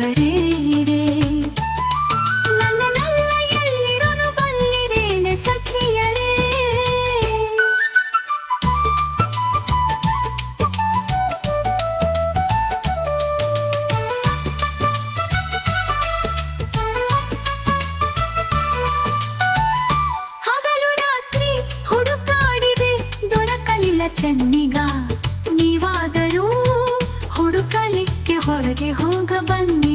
ಸುಂದರೇ ನನ್ನನ್ನೆಲ್ಲ ಎಲ್ಲಿಡನು ಬಲ್ಲಿರೇನೆ ಸಖಿಯರೇ ಹಗಲು ರಾತ್ರಿ ಹುಡುಕಾಡಿದೆ ದೊರಕಲಿಲ್ಲ ಚನ್ನಿಗ ನೀವಾದರೂ ಹುಡುಕಲಿಕ್ಕೆ ಹೊರಗೆ ಹೋಗ ಬನ್ನಿ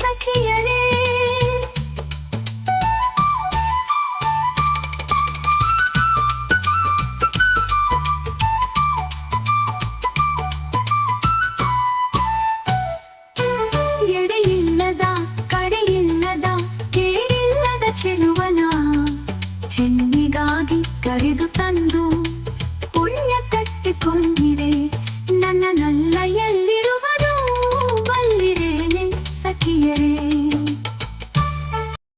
ಸಖಿಯರೇ